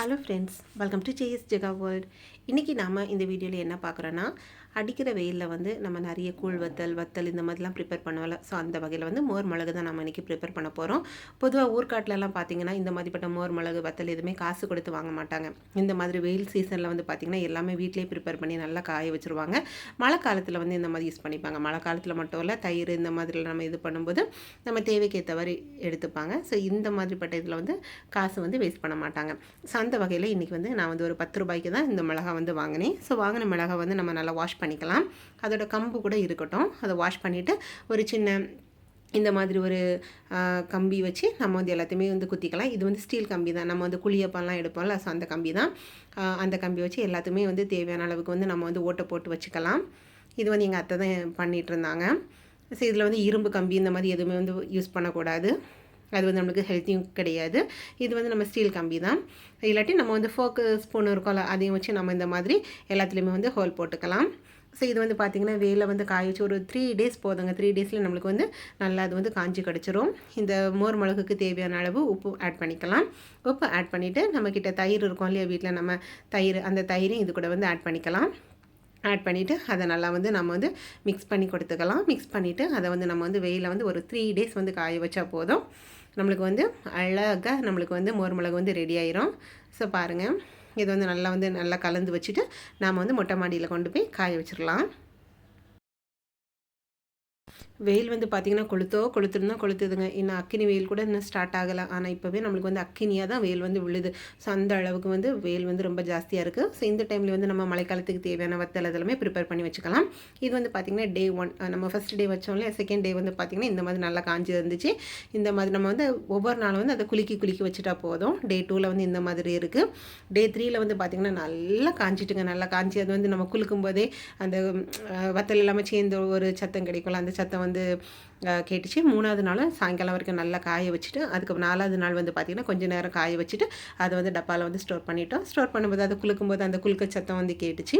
Hello friends welcome to JS Jega world இன்றைக்கி நாம் இந்த வீடியோவில் என்ன பார்க்குறோன்னா அடிக்கிற வெயிலில் வந்து நம்ம நிறைய கூழ் வத்தல் வத்தல் இந்த மாதிரிலாம் ப்ரிப்பேர் பண்ணுவோம்ல. ஸோ அந்த வகையில் வந்து மோர் மிளகு தான் நம்ம இன்றைக்கி ப்ரிப்பேர் பண்ண போகிறோம் பொதுவாக ஊர்க்காட்டிலலாம் பார்த்தீங்கன்னா இந்த மாதிரிப்பட்ட மோர் மிளகு வத்தல் எதுவுமே காசு கொடுத்து வாங்க மாட்டாங்க. இந்த மாதிரி வெயில் சீசனில் வந்து பார்த்திங்கன்னா எல்லாமே வீட்டிலே ப்ரிப்பேர் பண்ணி நல்லா காய வச்சுருவாங்க. மழை காலத்தில் வந்து இந்த மாதிரி யூஸ் பண்ணிப்பாங்க. மழை காலத்தில் மட்டும் இல்லை தயிர் இந்த மாதிரி நம்ம இது பண்ணும்போது நம்ம தேவைக்கேற்றவாறு எடுத்துப்பாங்க. ஸோ இந்த மாதிரிப்பட்ட இதில் வந்து காசு வந்து வேஸ்ட் பண்ண மாட்டாங்க. ஸோ அந்த வகையில் இன்றைக்கி வந்து நான் வந்து ஒரு பத்து ரூபாய்க்கு தான் இந்த மிளகா வந்து வாங்கினேன். ஸோ வாங்கின மிளகா வந்து நம்ம நல்லா வாஷ் பண்ணிக்கலாம். அதோட கம்பு கூட இருக்கட்டும். அதை வாஷ் பண்ணிவிட்டு ஒரு சின்ன இந்த மாதிரி ஒரு கம்பி வச்சு நம்ம வந்து எல்லாத்தையுமே வந்து குத்திக்கலாம். இது வந்து ஸ்டீல் கம்பி தான். நம்ம வந்து குழியப்பெல்லாம் எடுப்போம்ல. ஸோ அந்த கம்பி தான். அந்த கம்பி வச்சு எல்லாத்தையுமே வந்து தேவையான அளவுக்கு வந்து நம்ம வந்து ஓட்டை போட்டு வச்சுக்கலாம். இது வந்து எங்கள் அத்தை தான் பண்ணிகிட்டு இருந்தாங்க. ஸோ இதில் வந்து இரும்பு கம்பி இந்த மாதிரி எதுவுமே வந்து யூஸ் பண்ணக்கூடாது. அது வந்து நம்மளுக்கு ஹெல்த்தியும் கிடையாது. இது வந்து நம்ம ஸ்டீல் கம்பி தான். இல்லாட்டி நம்ம வந்து ஃபோக்கு ஸ்பூன் இருக்கோம்ல அதையும் வச்சு நம்ம இந்த மாதிரி எல்லாத்துலேயுமே வந்து ஹோல் போட்டுக்கலாம். ஸோ இது வந்து பார்த்திங்கன்னா வேலை வந்து காய வச்சு ஒரு த்ரீ டேஸ் போதுங்க. த்ரீ டேஸில் நம்மளுக்கு வந்து நல்லா அது வந்து காஞ்சி கிடச்சிரும். இந்த மோர் மிளகுக்கு தேவையான அளவு உப்பு ஆட் பண்ணிக்கலாம். உப்பு ஆட் பண்ணிவிட்டு நம்மக்கிட்ட தயிர் இருக்கும் இல்லையா வீட்டில் நம்ம தயிர் அந்த தயிரையும் இது கூட வந்து ஆட் பண்ணிக்கலாம். ஆட் பண்ணிவிட்டு அதை நல்லா வந்து நம்ம வந்து மிக்ஸ் பண்ணி கொடுத்துக்கலாம். மிக்ஸ் பண்ணிவிட்டு அதை வந்து நம்ம வந்து வெயிலில் வந்து ஒரு த்ரீ டேஸ் வந்து காய வச்சா போதும். நம்மளுக்கு வந்து அழகாக நம்மளுக்கு வந்து மோர் மிளகு வந்து ரெடி ஆயிரும். ஸோ பாருங்கள் இது வந்து நல்லா வந்து நல்லா கலந்து வச்சுட்டு நாம் வந்து மொட்டை மாடியில் கொண்டு போய் காய வச்சிடலாம். வெயில் வந்து பார்த்திங்கன்னா கொளுத்தோ கொளுத்துருந்தா கொளுத்துதுங்க. இன்னும் அக்கினி வெயில் கூட இன்னும் ஸ்டார்ட் ஆகலை. ஆனால் இப்போவே நம்மளுக்கு வந்து அக்கினியாக தான் வெயில் வந்து விழுது. ஸோ அந்த அளவுக்கு வந்து வெயில் வந்து ரொம்ப ஜாஸ்தியாக இருக்குது ஸோ இந்த டைமில் வந்து நம்ம மழைக்காலத்துக்கு தேவையான வத்தல் அதெல்லாமே ப்ரிப்பேர் பண்ணி வச்சுக்கலாம். இது வந்து பார்த்திங்கன்னா டே ஒன் நம்ம ஃபஸ்ட் டே வச்சோம் இல்லையா? செகண்ட் டே வந்து பார்த்திங்கன்னா இந்த மாதிரி நல்லா காஞ்சி இருந்துச்சு இந்த மாதிரி நம்ம வந்து ஒவ்வொரு நாளும் வந்து அதை குலுக்கி குலுக்கி வச்சுட்டா போதும். டே டூவில் வந்து இந்த மாதிரி இருக்குது டே த்ரீயில் வந்து பார்த்திங்கன்னா நல்லா காஞ்சிட்டுங்க. நல்லா காஞ்சி அது வந்து நம்ம குலுக்கும் போதே அந்த வத்தல் இல்லாமல் சேர்ந்து ஒரு சத்தம் கிடைக்கும்ல அந்த சத்தம் வந்து வந்து கேட்டுச்சு. மூணாவது நாள் சாயங்காலம் வரைக்கும் நல்லா காய வச்சுட்டு அதுக்கு நாலாவது நாள் வந்து பார்த்திங்கன்னா கொஞ்சம் நேரம் காய வச்சுட்டு அதை வந்து டப்பாவில் வந்து ஸ்டோர் பண்ணிட்டோம். ஸ்டோர் பண்ணும்போது அதை குலுக்கும்போது அந்த குலுக்க சத்தம் வந்து கேட்டுச்சு.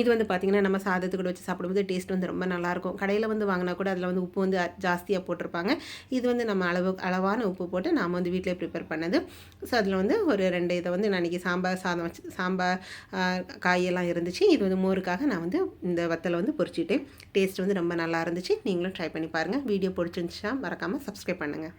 இது வந்து பார்த்திங்கன்னா நம்ம சாதத்து கூட வச்சு சாப்பிடும்போது டேஸ்ட் வந்து ரொம்ப நல்லாயிருக்கும். கடையில் வந்து வாங்கினா கூட அதில் வந்து உப்பு வந்து ஜாஸ்தியாக போட்டிருப்பாங்க. இது வந்து நம்ம அளவு அளவான உப்பு போட்டு நாம் வந்து வீட்டிலே ப்ரிப்பேர் பண்ணது. ஸோ அதில் வந்து ஒரு ரெண்டு இதை வந்து நான் இன்றைக்கி சாம்பார் சாதம் வச்சு சாம்பார் காயெல்லாம் இருந்துச்சு. இது வந்து மோருக்காக நான் வந்து இந்த வத்தலை வந்து பொறிச்சிட்டேன் டேஸ்ட் வந்து ரொம்ப நல்லா இருந்துச்சு. நீங்களும் ட்ரை பண்ணி பாருங்கள் வீடியோ பிடிச்சிருந்துச்சா மறக்காமல் சப்ஸ்கிரைப் பண்ணுங்கள்